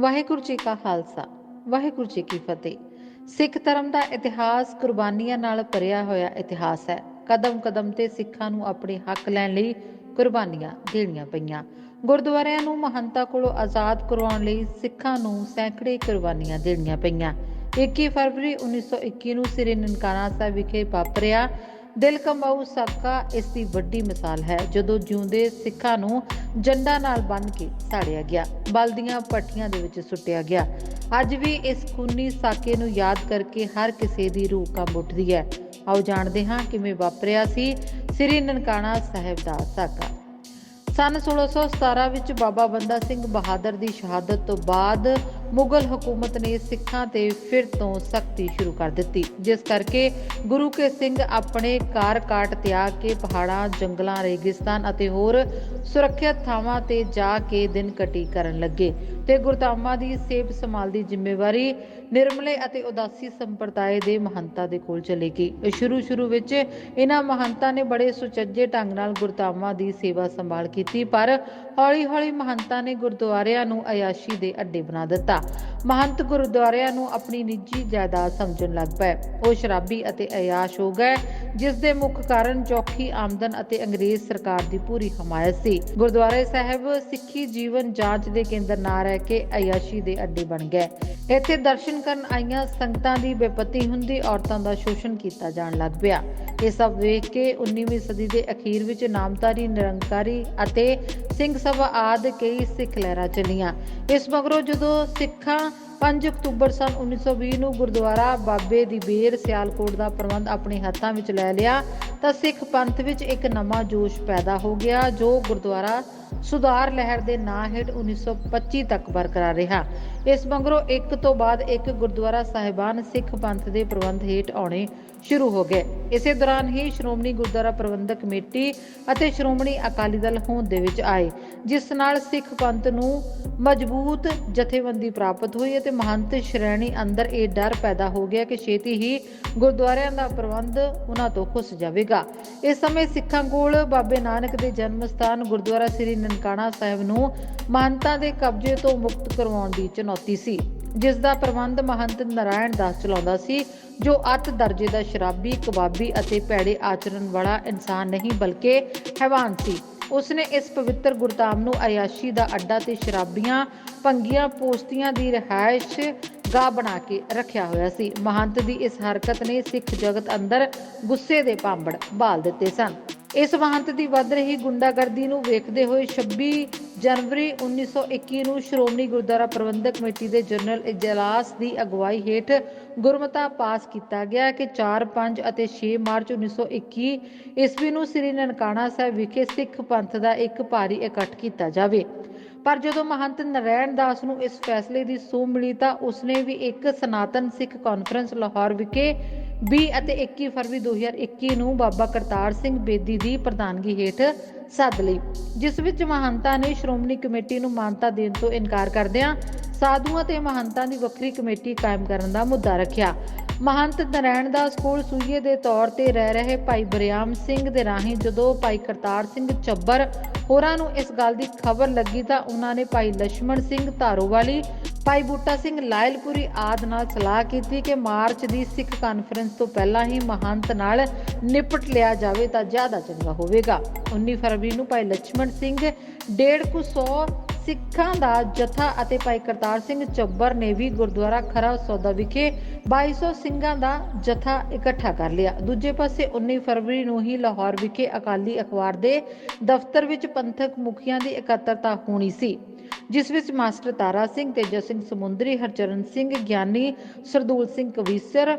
ਵਾਹਿਗੁਰੂ ਜੀ ਕਾ ਖਾਲਸਾ, ਵਾਹਿਗੁਰੂ ਜੀ ਕੀ ਫਤਿਹ। ਸਿੱਖ ਧਰਮ ਦਾ ਇਤਿਹਾਸ ਕੁਰਬਾਨੀਆਂ ਨਾਲ ਭਰਿਆ ਹੋਇਆ ਇਤਿਹਾਸ ਹੈ। ਕਦਮ ਕਦਮ ਤੇ ਸਿੱਖਾਂ ਨੂੰ ਆਪਣੇ ਹੱਕ ਲੈਣ ਲਈ ਕੁਰਬਾਨੀਆਂ ਦੇਣੀਆਂ ਪਈਆਂ। ਗੁਰਦੁਆਰਿਆਂ ਨੂੰ ਮਹੰਤਾਂ ਕੋਲੋਂ ਆਜ਼ਾਦ ਕਰਵਾਉਣ ਲਈ ਸਿੱਖਾਂ ਨੂੰ ਸੈਂਕੜੇ ਕੁਰਬਾਨੀਆਂ ਦੇਣੀਆਂ ਪਈਆਂ। 21 ਫਰਵਰੀ 1921 ਨੂੰ ਸ੍ਰੀ ਨਨਕਾਣਾ ਸਾਹਿਬ ਵਿਖੇ ਵਾਪਰਿਆ ਦਿਲ ਕਮਾਊ ਸਾਕਾ ਇਸ ਦੀ ਵੱਡੀ ਮਿਸਾਲ ਹੈ, ਜਦੋਂ ਜਿਉਂਦੇ ਸਿੱਖਾਂ ਨੂੰ ਜੰਡਾ ਨਾਲ ਬੰਨ੍ਹ ਕੇ ਸਾੜਿਆ ਗਿਆ ਬਲਦੀਆਂ ਪੱਠੀਆਂ ਦੇ ਵਿੱਚ ਸੁੱਟਿਆ ਗਿਆ। ਅੱਜ ਵੀ ਇਸ ਖੂਨੀ ਸਾਕੇ ਨੂੰ ਯਾਦ ਕਰਕੇ ਹਰ ਕਿਸੇ ਦੀ ਰੂਹ ਕੰਬ ਉੱਠਦੀ ਹੈ। ਆਓ ਜਾਣਦੇ ਹਾਂ ਕਿਵੇਂ ਵਾਪਰਿਆ ਸੀ ਸ੍ਰੀ ਨਨਕਾਣਾ ਸਾਹਿਬ ਦਾ ਸਾਕਾ। ਸਨ 1617 ਵਿੱਚ ਬਾਬਾ ਬੰਦਾ ਸਿੰਘ ਬਹਾਦਰ ਦੀ ਸ਼ਹਾਦਤ ਤੋਂ ਬਾਅਦ ਮੁਗਲ ਹਕੂਮਤ ਨੇ ਸਿੱਖਾਂ ਤੇ ਫਿਰ ਤੋਂ ਸਖਤੀ ਸ਼ੁਰੂ ਕਰ ਦਿੱਤੀ। ਜਿਸ ਕਰਕੇ ਗੁਰੂ ਕੇ ਸਿੰਘ ਆਪਣੇ ਕਾਰ ਕਾਟ ਤਿਆਗ ਕੇ ਪਹਾੜਾਂ, ਜੰਗਲਾਂ, ਰੇਗਿਸਤਾਨ ਅਤੇ ਹੋਰ ਸੁਰੱਖਿਅਤ ਥਾਵਾਂ ਤੇ ਜਾ ਕੇ ਦਿਨ ਕਟੀ ਕਰਨ ਲੱਗੇ। ਤੇ ਗੁਰਧਾਮਾਂ ਦੀ ਸੇਵ ਸੰਭਾਲ ਦੀ ਜ਼ਿੰਮੇਵਾਰੀ, ਨਿਰਮਲੇ ਅਤੇ ਉਦਾਸੀ ਸੰਪਰਦਾਇ ਦੇ ਮਹੰਤਾਂ ਦੇ ਕੋਲ ਚਲੀ ਗਈ ਸ਼ੁਰੂ ਸ਼ੁਰੂ ਵਿੱਚ ਇਹਨਾਂ ਮਹੰਤਾਂ ਨੇ ਬੜੇ ਸੁਚੱਜੇ ਢੰਗ ਨਾਲ ਗੁਰਧਾਮਾਂ ਦੀ ਸੇਵਾ ਸੰਭਾਲ ਕੀਤੀ, ਪਰ ਹੌਲੀ-ਹੌਲੀ ਮਹੰਤਾਂ ਨੇ ਗੁਰਦੁਆਰਿਆਂ ਨੂੰ ਅਯਾਸ਼ੀ ਦੇ ਅੱਡੇ ਬਣਾ ਦਿੱਤਾ। ਮਹੰਤ ਗੁਰਦੁਆਰਿਆਂ ਨੂੰ ਆਪਣੀ ਨਿੱਜੀ ਜਾਇਦਾਦ ਸਮਝਣ ਲੱਗ ਪਏ। ਉਹ ਸ਼ਰਾਬੀ ਅਤੇ ਅਯਾਸ਼ ਹੋ ਗਏ, ਜਿਸ ਦੇ ਮੁੱਖ ਕਾਰਨ ਚੌਖੀ ਆਮਦਨ ਅਤੇ ਅੰਗਰੇਜ਼ ਸਰਕਾਰ ਦੀ ਪੂਰੀ ਹਮਾਇਤ ਸੀ। ਗੁਰਦੁਆਰੇ ਸਾਹਿਬ ਸਿੱਖੀ ਜੀਵਨ ਜਾਂਚ ਦੇ ਕੇਂਦਰ ਨਾ ਰਹਿ ਕੇ ਅਯਾਸ਼ੀ ਦੇ ਅੱਡੇ ਬਣ ਗਏ। ਇੱਥੇ ਦਰਸ਼ਨ ਕਰਨ ਆਈਆਂ ਸੰਗਤਾਂ ਦੀ ਬੇਪਤੀ ਹੁੰਦੀ ਔਰਤਾਂ ਦਾ ਸ਼ੋਸ਼ਣ ਕੀਤਾ ਜਾਣ ਲੱਗ ਪਿਆ। ਇਹ ਸਭ ਵੇਖ ਕੇ 19ਵੀਂ ਸਦੀ ਦੇ ਅਖੀਰ ਵਿੱਚ ਨਾਮਧਾਰੀ, ਨਿਰੰਕਾਰੀ ਅਤੇ ਸਿੰਘ ਸਭਾ ਆਦਿ ਕਈ ਸਿੱਖ ਲਹਿਰਾਂ ਚੱਲੀਆਂ। ਇਸ ਮਗਰੋਂ ਜਦੋਂ ਸਿੱਖਾਂ 5 ਅਕਤੂਬਰ ਸਨ 1920 ਨੂੰ ਗੁਰਦੁਆਰਾ ਬਾਬੇ ਦੀ ਬੇਰ ਸਿਆਲਕੋਟ ਦਾ ਪ੍ਰਬੰਧ ਆਪਣੇ ਹੱਥਾਂ ਵਿੱਚ ਲੈ ਲਿਆ, ਤਾਂ ਸਿੱਖ ਪੰਥ ਵਿੱਚ ਇੱਕ ਨਵਾਂ ਜੋਸ਼ ਪੈਦਾ ਹੋ ਗਿਆ, ਜੋ ਗੁਰਦੁਆਰਾ ਸੁਧਾਰ ਲਹਿਰ ਦੇ ਨਾਂ ਹੇਠ 1925 ਤੱਕ ਬਰਕਰਾਰ ਰਿਹਾ। ਇਸ ਮਗਰੋਂ ਇੱਕ ਤੋਂ ਬਾਅਦ ਇੱਕ ਗੁਰਦੁਆਰਾ ਸਾਹਿਬਾਨ ਸਿੱਖ ਪੰਥ ਦੇ ਪ੍ਰਬੰਧ ਹੇਠ ਆਉਣੇ ਸ਼ੁਰੂ ਹੋ ਗਏ। ਇਸੇ ਦੌਰਾਨ ਹੀ ਸ਼੍ਰੋਮਣੀ ਗੁਰਦੁਆਰਾ ਪ੍ਰਬੰਧਕ ਕਮੇਟੀ ਅਤੇ ਸ਼੍ਰੋਮਣੀ ਅਕਾਲੀ ਦਲ ਹੋਂਦ ਦੇ ਵਿੱਚ ਆਏ, ਜਿਸ ਨਾਲ ਸਿੱਖ ਪੰਥ ਨੂੰ ਮਜ਼ਬੂਤ ਜਥੇਬੰਦੀ ਪ੍ਰਾਪਤ ਹੋਈ ਅਤੇ ਮਹੰਤ ਸ਼੍ਰੇਣੀ ਅੰਦਰ ਇਹ ਡਰ ਪੈਦਾ ਹੋ ਗਿਆ ਕਿ ਛੇਤੀ ਹੀ ਗੁਰਦੁਆਰਿਆਂ ਦਾ ਪ੍ਰਬੰਧ ਉਹਨਾਂ ਤੋਂ ਖੁੱਸ ਜਾਵੇਗਾ। ਇਸ ਸਮੇਂ ਸਿੱਖਾਂ ਕੋਲ ਬਾਬੇ ਨਾਨਕ ਦੇ ਜਨਮ ਸਥਾਨ ਗੁਰਦੁਆਰਾ ਸ੍ਰੀ ਨਨਕਾਣਾ ਸਾਹਿਬ ਨੂੰ ਮਹੰਤਾਂ ਦੇ ਕਬਜ਼ੇ ਤੋਂ ਮੁਕਤ ਕਰਵਾਉਣ ਦੀ ਚੁਣੌਤੀ ਸੀ ਜਿਸ ਦਾ ਪ੍ਰਬੰਧ ਮਹੰਤ ਨਾਰਾਇਣ ਦਾਸ ਚਲਾਉਂਦਾ ਸੀ, ਜੋ ਅੱਤ ਦਰਜੇ ਦਾ ਸ਼ਰਾਬੀ, ਕਬਾਬੀ ਅਤੇ ਭੈੜੇ ਆਚਰਣ ਵਾਲਾ ਇਨਸਾਨ ਨਹੀਂ ਬਲਕਿ ਹੈਵਾਨ ਸੀ। ਉਸਨੇ ਇਸ ਪਵਿੱਤਰ ਗੁਰਧਾਮ ਨੂੰ ਅਯਾਸ਼ੀ ਦਾ ਅੱਡਾ ਤੇ ਸ਼ਰਾਬੀਆਂ ਭੰਗੀਆਂ ਪੋਸਤੀਆਂ ਦੀ ਰਿਹਾਇਸ਼ ਗਾਹ ਬਣਾ ਕੇ ਰੱਖਿਆ ਹੋਇਆ ਸੀ। ਮਹੰਤ ਦੀ ਇਸ ਹਰਕਤ ਨੇ ਸਿੱਖ ਜਗਤ ਅੰਦਰ ਗੁੱਸੇ ਦੇ ਪਾਂਬੜ ਬਾਲ ਦਿੱਤੇ ਸਨ। ਇਸ ਮਹੰਤ ਦੀ ਵੱਧ ਰਹੀ ਗੁੰਡਾਗਰਦੀ ਨੂੰ ਵੇਖਦੇ ਹੋਏ 26 ਜਨਵਰੀ 1921 ਨੂੰ ਸ਼੍ਰੋਮਣੀ ਗੁਰਦੁਆਰਾ ਪ੍ਰਬੰਧਕ ਕਮੇਟੀ ਦੇ ਜਨਰਲ ਇਜਲਾਸ ਦੀ ਅਗਵਾਈ ਹੇਠ ਗੁਰਮਤਾ ਪਾਸ ਕੀਤਾ ਗਿਆ ਕਿ 4, 5 ਅਤੇ 6 ਮਾਰਚ 1921 ਈਸਵੀ ਨੂੰ ਸ੍ਰੀ ਨਨਕਾਣਾ ਸਾਹਿਬ ਵਿਖੇ ਸਿੱਖ ਪੰਥ ਦਾ ਇੱਕ ਭਾਰੀ ਇਕੱਠ ਕੀਤਾ ਜਾਵੇ। ਪਰ ਜਦੋਂ ਮਹੰਤ ਨਰੈਣ ਦਾਸ ਨੂੰ ਇਸ ਫੈਸਲੇ ਦੀ ਸੂਹ ਮਿਲੀ ਤਾਂ ਉਸਨੇ ਵੀ ਇੱਕ ਸਨਾਤਨ ਸਿੱਖ ਕਾਨਫਰੰਸ ਲਾਹੌਰ ਵਿਖੇ 20 ਅਤੇ 21 ਫਰਵਰੀ 2021 ਨੂੰ ਬਾਬਾ ਕਰਤਾਰ ਸਿੰਘ ਬੇਦੀ ਦੀ ਪ੍ਰਧਾਨਗੀ ਹੇਠ ਸੱਦ ਲਈ, ਜਿਸ ਵਿੱਚ ਮਹੰਤਾਂ ਨੇ ਸ਼੍ਰੋਮਣੀ ਕਮੇਟੀ ਨੂੰ ਮਾਨਤਾ ਦੇਣ ਤੋਂ ਇਨਕਾਰ ਕਰਦਿਆਂ ਸਾਧੂਆਂ ਤੇ ਮਹੰਤਾਂ ਦੀ ਵੱਖਰੀ ਕਮੇਟੀ ਕਾਇਮ ਕਰਨ ਦਾ ਮੁੱਦਾ ਰੱਖਿਆ। ਮਹੰਤ ਨਰੈਣ ਦਾ ਸਕੂਲ ਸੂਈਏ ਦੇ ਤੌਰ ਤੇ ਰਹਿ ਰਹੇ ਭਾਈ ਬਰਿਆਮ ਸਿੰਘ ਦੇ ਰਾਹੀਂ ਜਦੋਂ ਭਾਈ ਕਰਤਾਰ ਸਿੰਘ ਚੱਬਰ ਹੋਰਾਂ ਨੂੰ ਇਸ ਗੱਲ ਦੀ ਖਬਰ ਲੱਗੀ ਤਾਂ ਉਹਨਾਂ ਨੇ ਭਾਈ ਲక్ష్మణ ਸਿੰਘ ਧਾਰੋਵਾਲੀ, ਭਾਈ ਬੂਟਾ ਸਿੰਘ ਲਾਇਲਪੁਰੀ ਆਦ ਨਾਲ ਸਲਾਹ ਕੀਤੀ ਕਿ ਮਾਰਚ ਦੀ ਸਿੱਖ ਕਾਨਫਰੰਸ ਤੋਂ ਪਹਿਲਾਂ ਹੀ ਮਹੰਤ ਨਾਲ ਨਿਪਟ ਲਿਆ ਜਾਵੇ ਤਾਂ ਜ਼ਿਆਦਾ ਚੰਗਾ ਹੋਵੇਗਾ। 19 ਫਰਵਰੀ ਨੂੰ ਭਾਈ ਲక్ష్మణ ਸਿੰਘ 150 ਕੁ 100 ਸਿੱਖਾਂ ਦਾ ਜਥਾ ਅਤੇ ਭਾਈ ਕਰਤਾਰ ਸਿੰਘ ਚੱਬਰ ਨੇ ਵੀ ਗੁਰਦੁਆਰਾ ਖਰਾ ਸੌਦਾ ਵਿਖੇ 2200 ਸਿੰਘਾਂ ਦਾ ਜਥਾ ਇਕੱਠਾ ਕਰ ਲਿਆ। ਦੂਜੇ ਪਾਸੇ 19 ਫਰਵਰੀ ਨੂੰ ਹੀ ਲਾਹੌਰ ਵਿਖੇ ਅਕਾਲੀ ਅਖਬਾਰ ਦੇ ਦਫ਼ਤਰ ਵਿੱਚ ਪੰਥਕ ਮੁਖੀਆਂ ਦੀ ਇਕੱਤਰਤਾ ਹੋਣੀ ਸੀ, ਜਿਸ ਵਿੱਚ ਮਾਸਟਰ ਤਾਰਾ ਸਿੰਘ, ਤੇਜਾ ਸਿੰਘ ਸਮੁੰਦਰੀ, ਹਰਚਰਨ ਸਿੰਘ ਗਿਆਨੀ, ਸਰਦੂਲ ਸਿੰਘ ਕਵੀਸਰ,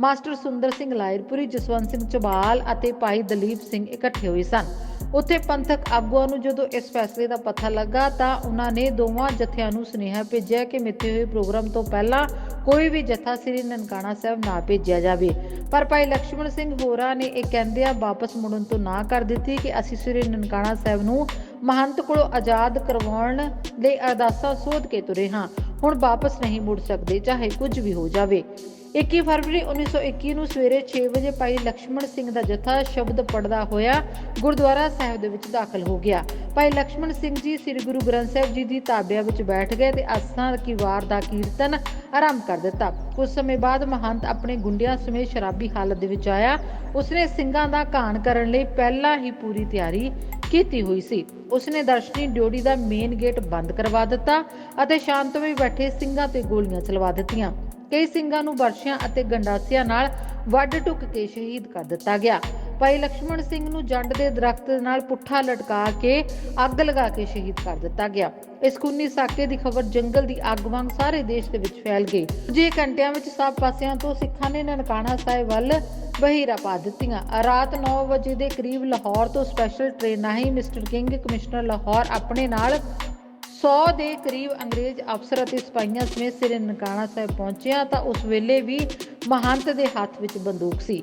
ਮਾਸਟਰ ਸੁੰਦਰ ਸਿੰਘ ਲਾਇਰਪੁਰੀ, ਜਸਵੰਤ ਸਿੰਘ ਚਬਾਲ ਅਤੇ ਭਾਈ ਦਲੀਪ ਸਿੰਘ ਇਕੱਠੇ ਹੋਏ ਸਨ। ਉੱਥੇ ਪੰਥਕ ਆਗੂਆਂ ਨੂੰ ਜਦੋਂ ਇਸ ਫੈਸਲੇ ਦਾ ਪਤਾ ਲੱਗਾ ਤਾਂ ਉਹਨਾਂ ਨੇ ਦੋਵਾਂ ਜਥਿਆਂ ਨੂੰ ਸੁਨੇਹਾ ਭੇਜਿਆ ਕਿ ਮਿੱਥੇ ਹੋਏ ਪ੍ਰੋਗਰਾਮ ਤੋਂ ਪਹਿਲਾਂ ਕੋਈ ਵੀ ਜਥਾ ਸ੍ਰੀ ਨਨਕਾਣਾ ਸਾਹਿਬ ਨਾ ਭੇਜਿਆ ਜਾਵੇ। ਪਰ ਭਾਈ ਲక్ష్మణ ਸਿੰਘ ਹੋਰਾ ਨੇ ਇਹ ਕਹਿੰਦਿਆਂ ਵਾਪਸ ਮੁੜਨ ਤੋਂ ਨਾ ਕਰ ਦਿੱਤੀ ਕਿ ਅਸੀਂ ਸ੍ਰੀ ਨਨਕਾਣਾ ਸਾਹਿਬ ਨੂੰ ਮਹੰਤ ਕੋਲੋਂ ਆਜ਼ਾਦ ਕਰਵਾਉਣ ਲਈ ਅਰਦਾਸਾਂ ਸੋਧ ਕੇ ਤੁਰੇ ਹਾਂ। ਹੁਣ ਵਾਪਸ ਨਹੀਂ ਮੁੜ ਸਕਦੇ, ਚਾਹੇ ਕੁਝ ਵੀ ਹੋ ਜਾਵੇ। 21 ਫਰਵਰੀ 1921 ਨੂੰ ਸਵੇਰੇ 6 ਵਜੇ ਭਾਈ ਲక్ష్మణ ਸਿੰਘ ਦਾ ਜਥਾ ਸ਼ਬਦ ਪੜਦਾ ਹੋਇਆ ਗੁਰਦੁਆਰਾ ਸਾਹਿਬ ਦੇ ਵਿੱਚ ਦਾਖਲ ਹੋ ਗਿਆ। ਭਾਈ ਲక్ష్మణ ਸਿੰਘ ਜੀ ਸ੍ਰੀ ਗੁਰੂ ਗ੍ਰੰਥ ਸਾਹਿਬ ਜੀ ਦੀ ਤਾਬਿਆ ਵਿੱਚ ਬੈਠ ਗਏ ਤੇ ਆਸਾਂ ਕੀ ਵਾਰ ਦਾ ਕੀਰਤਨ ਆਰੰਭ ਕਰ ਦਿੱਤਾ। ਕੁਝ ਸਮੇਂ ਬਾਅਦ ਮਹੰਤ ਆਪਣੇ ਗੁੰਡਿਆਂ ਸਮੇਤ ਸ਼ਰਾਬੀ ਹਾਲਤ ਦੇ ਵਿੱਚ ਆਇਆ। ਉਸਨੇ ਸਿੰਘਾਂ ਦਾ ਘਾਣ ਕਰਨ ਲਈ ਪਹਿਲਾਂ ਹੀ ਪੂਰੀ ਤਿਆਰੀ ਕੀਤੀ ਹੋਈ ਸੀ। ਉਸਨੇ ਦਰਸ਼ਨੀ ਡਿਊਟੀ ਦਾ ਮੇਨ ਗੇਟ ਬੰਦ ਕਰਵਾ ਦਿੱਤਾ ਅਤੇ ਸ਼ਾਂਤਮਈ ਬੈਠੇ ਸਿੰਘਾਂ ਤੇ ਗੋਲੀਆਂ ਚਲਵਾ ਦਿੱਤੀਆਂ। ਕਈ ਸਿੰਘਾਂ ਨੂੰ ਬਰਸ਼ਿਆਂ ਅਤੇ ਗੰਡਾਸਿਆਂ ਨਾਲ ਵੱਢ ਟੁੱਕ ਕੇ ਸ਼ਹੀਦ ਕਰ ਦਿੱਤਾ ਗਿਆ। ਭਾਈ ਲక్ష్మణ ਸਿੰਘ ਨੂੰ ਜੰਡ ਦੇ ਦਰਖਤ ਨਾਲ ਪੁੱਠਾ ਲਟਕਾ ਕੇ ਅੱਗ ਲਗਾ ਕੇ ਸ਼ਹੀਦ ਕਰ ਦਿੱਤਾ ਗਿਆ। ਇਸ ਖੂਨੀ ਸਾਕੇ ਦੀ ਖਬਰ ਜੰਗਲ ਦੀ ਅੱਗ ਵਾਂਗ ਸਾਰੇ ਦੇਸ਼ ਦੇ ਵਿੱਚ ਫੈਲ ਗਈ। ਜੇ ਘੰਟਿਆਂ ਵਿੱਚ ਸਭ ਪਾਸਿਆਂ ਤੋਂ ਸਿੱਖਾਂ ਨੇ ਨਨਕਾਣਾ ਸਾਹਿਬ ਵੱਲ ਬਹਿਰਾ ਪਾ ਦਿੱਤੀਆਂ। ਰਾਤ 9 ਵਜੇ ਦੇ ਕਰੀਬ ਲਾਹੌਰ ਤੋਂ ਸਪੈਸ਼ਲ ਟ੍ਰੇਨ ਰਾਹੀਂ ਮਿਸਟਰ ਕਿੰਗ, ਕਮਿਸ਼ਨਰ ਲਾਹੌਰ ਆਪਣੇ ਨਾਲ 100 ਦੇ ਕਰੀਬ ਅੰਗਰੇਜ਼ ਅਫਸਰ ਅਤੇ ਸਿਪਾਹੀਆਂ ਸਮੇਤ ਸ੍ਰੀ ਨਨਕਾਣਾ ਸਾਹਿਬ ਪਹੁੰਚਿਆ ਤਾਂ ਉਸ ਵੇਲੇ ਵੀ ਮਹੰਤ ਦੇ ਹੱਥ ਵਿੱਚ ਬੰਦੂਕ ਸੀ।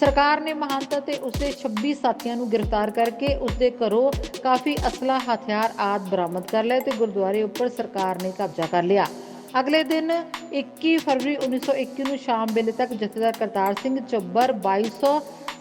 ਸਰਕਾਰ ਨੇ ਮਹੰਤ ਅਤੇ ਉਸਦੇ 26 ਸਾਥੀਆਂ ਨੂੰ ਗ੍ਰਿਫਤਾਰ ਕਰਕੇ ਉਸਦੇ ਘਰੋਂ ਕਾਫੀ ਅਸਲਾ ਹਥਿਆਰ ਆਦਿ ਬਰਾਮਦ ਕਰ ਲਏ ਤੇ ਗੁਰਦੁਆਰੇ ਉੱਪਰ ਸਰਕਾਰ ਨੇ ਕਬਜ਼ਾ ਕਰ ਲਿਆ। ਅਗਲੇ ਦਿਨ 21 ਫਰਵਰੀ 1921 ਨੂੰ ਸ਼ਾਮ ਵੇਲੇ ਤੱਕ ਜਥੇਦਾਰ ਕਰਤਾਰ ਸਿੰਘ ਚੱਬਰ 2200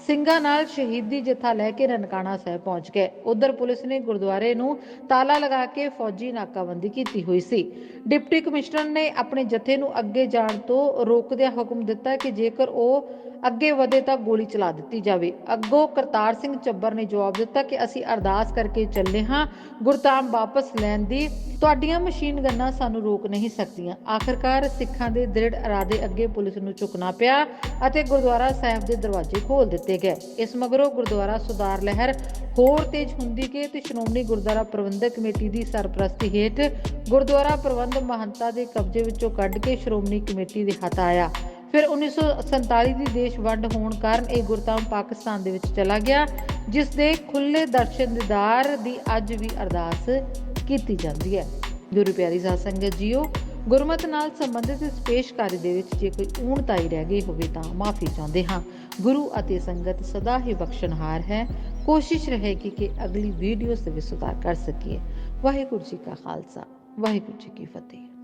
ਸਿੰਘਾਂ ਨਾਲ ਸ਼ਹੀਦੀ ਜਥਾ ਲੈ ਕੇ ਨਨਕਾਣਾ ਸਾਹਿਬ ਪਹੁੰਚ ਗਏ। ਉਧਰ ਪੁਲਿਸ ਨੇ ਗੁਰਦੁਆਰੇ ਨੂੰ ਤਾਲਾ ਲਗਾ ਕੇ ਫੌਜੀ ਨਾਕਾਬੰਦੀ ਕੀਤੀ ਹੋਈ ਸੀ। ਡਿਪਟੀ ਕਮਿਸ਼ਨਰ ਨੇ ਆਪਣੇ ਜਥੇ ਨੂੰ ਅੱਗੇ ਜਾਣ ਤੋਂ ਰੋਕਦਿਆਂ ਹੁਕਮ ਦਿੱਤਾ ਕਿ ਜੇਕਰ ਉਹ ਅੱਗੇ ਵਧੇ ਤਾਂ ਗੋਲੀ ਚਲਾ ਦਿੱਤੀ ਜਾਵੇ। ਅੱਗੋਂ ਕਰਤਾਰ ਸਿੰਘ ਚੱਬਰ ਨੇ ਜਵਾਬ ਦਿੱਤਾ ਕਿ ਅਸੀਂ ਅਰਦਾਸ ਕਰਕੇ ਚੱਲੇ ਹਾਂ। ਗੁਰਤਾਮ ਵਾਪਸ ਲੈਣ ਦੀ ਤੁਹਾਡੀਆਂ ਮਸ਼ੀਨ ਗੰਨਾਂ ਸਾਨੂੰ ਰੋਕ ਨਹੀਂ ਸਕਦੀਆਂ। ਆਖਰਕਾਰ ਸਿੱਖਾਂ ਦੇ ਦ੍ਰਿੜ ਇਰਾਦੇ ਅੱਗੇ ਪੁਲਿਸ ਨੂੰ ਝੁਕਣਾ ਪਿਆ ਅਤੇ ਗੁਰਦੁਆਰਾ ਸਾਹਿਬ ਦੇ ਦਰਵਾਜ਼ੇ ਖੋਲ ਦਿੱਤੇ ਗਏ। ਇਸ ਮਗਰੋਂ ਗੁਰਦੁਆਰਾ ਸੁਧਾਰ ਲਹਿਰ ਹੋਰ ਤੇਜ਼ ਹੁੰਦੀ ਗਈ ਤੇ ਸ਼੍ਰੋਮਣੀ ਗੁਰਦੁਆਰਾ ਪ੍ਰਬੰਧਕ ਕਮੇਟੀ ਦੀ ਸਰਪ੍ਰਸਤੀ ਹੇਠ ਗੁਰਦੁਆਰਾ ਪ੍ਰਬੰਧ ਮਹੰਤਾ ਦੇ ਕਬਜ਼ੇ ਵਿੱਚੋਂ ਕੱਢ ਕੇ ਸ਼੍ਰੋਮਣੀ ਕਮੇਟੀ ਦੇ ਹੱਥ ਆਇਆ। ਫਿਰ 1947 ਦੀ ਦੇਸ਼ ਵੰਡ ਹੋਣ ਕਾਰਨ ਇਹ ਗੁਰਧਾਮ ਪਾਕਿਸਤਾਨ ਦੇ ਵਿੱਚ ਚਲਾ ਗਿਆ, ਜਿਸ ਦੇ ਖੁੱਲੇ ਦਰਸ਼ਨ ਦੀਦਾਰ ਦੀ ਅੱਜ ਵੀ ਅਰਦਾਸ ਕੀਤੀ ਜਾਂਦੀ ਹੈ। ਗੁਰੂ ਪਿਆਰੀ ਸਾਧ ਸੰਗਤ ਜੀਓ, ਗੁਰਮਤ ਨਾਲ ਸੰਬੰਧਿਤ ਇਸ ਪੇਸ਼ਕਾਰੀ ਦੇ ਵਿੱਚ ਜੇ ਕੋਈ ਊਣਤਾਈ ਰਹਿ ਗਈ ਹੋਵੇ ਤਾਂ ਮਾਫੀ ਚਾਹੁੰਦੇ ਹਾਂ। ਗੁਰੂ ਅਤੇ ਸੰਗਤ ਸਦਾ ਹੀ ਬਖਸ਼ਣਹਾਰ ਹੈ। ਕੋਸ਼ਿਸ਼ ਰਹੇਗੀ ਕਿ ਅਗਲੀ ਵੀਡੀਓਜ਼ ਦੇ ਵਿੱਚ ਸੁਧਾਰ ਕਰ ਸਕੀਏ। ਵਾਹਿਗੁਰੂ ਜੀ ਕਾ ਖਾਲਸਾ, ਵਾਹਿਗੁਰੂ ਜੀ ਕੀ ਫਤਿਹ।